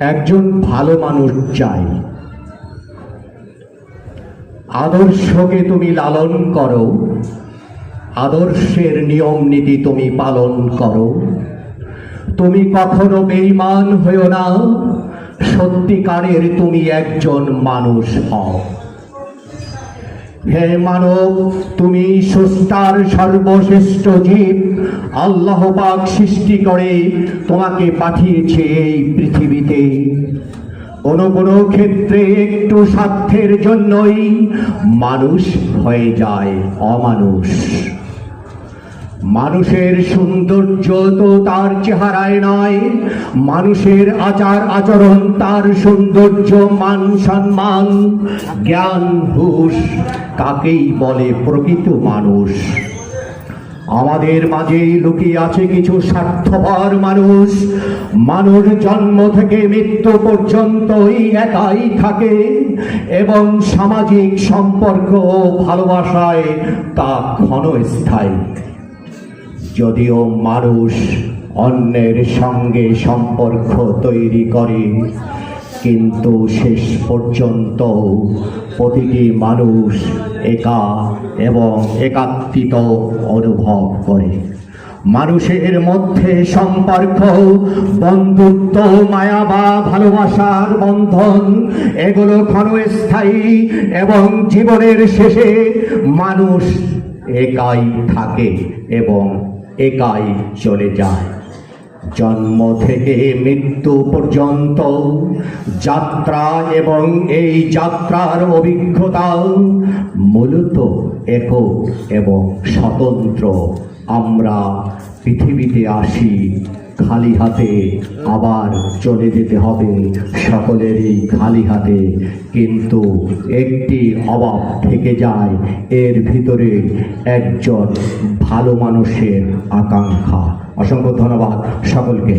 একজন ভালো মানুষ চাই। আদর্শকে তুমি লালন করো। আদর্শের নিয়ম নীতি তুমি পালন করো। তুমি কখনো বেইমান হয়েও না। সত্যিকারের তুমি একজন মানুষ হও। হে মানব, তুমি সস্তার সর্বশ্রেষ্ঠ জীব। আল্লাহ পাক সৃষ্টি করে তোমাকে পাঠিয়েছে এই পৃথিবীতে। কোনো কোনো ক্ষেত্রে একটু স্বার্থের জন্যই মানুষ হয়ে যায় অমানুষ। মানুষের সৌন্দর্য তো তার চেহারায় নয় মানুষের আচার আচরণ, তার সৌন্দর্য মান সম্মান। জ্ঞান, হুশ কাকেই বলে প্রকৃত মানুষ। আমাদের মাঝে লুকিয়ে আছে কিছু স্বার্থপর মানুষ। মানুষ জন্ম থেকে মৃত্যু পর্যন্তই একাই থাকে এবং সামাজিক সম্পর্ক ভালোবাসায় তা ক্ষণস্থায়ী। যদিও মানুষ অন্যের সঙ্গে সম্পর্ক তৈরি করে, কিন্তু শেষ পর্যন্ত প্রতিটি মানুষ একা এবং একাত্মিত অনুভব করে। মানুষের মধ্যে সম্পর্ক, বন্ধুত্ব, মায়া বা ভালোবাসার বন্ধন, এগুলো ক্ষণস্থায়ী এবং জীবনের শেষে মানুষ একাই থাকে এবং একাই চলে যায়। জন্ম থেকে মৃত্যু পর্যন্ত যাত্রা এবং এই যাত্রার অভিজ্ঞতা মূলত একক এবং স্বতন্ত্র। আমরা পৃথিবীতে আসি খালি হাতে আবার চলে যেতে হবে সকলেরই খালি হাতে। কিন্তু একটি অভাব থেকে যায়, এর ভিতরে একজন ভালো মানুষের আকাঙ্ক্ষা। অসংখ্য ধন্যবাদ সকলকে।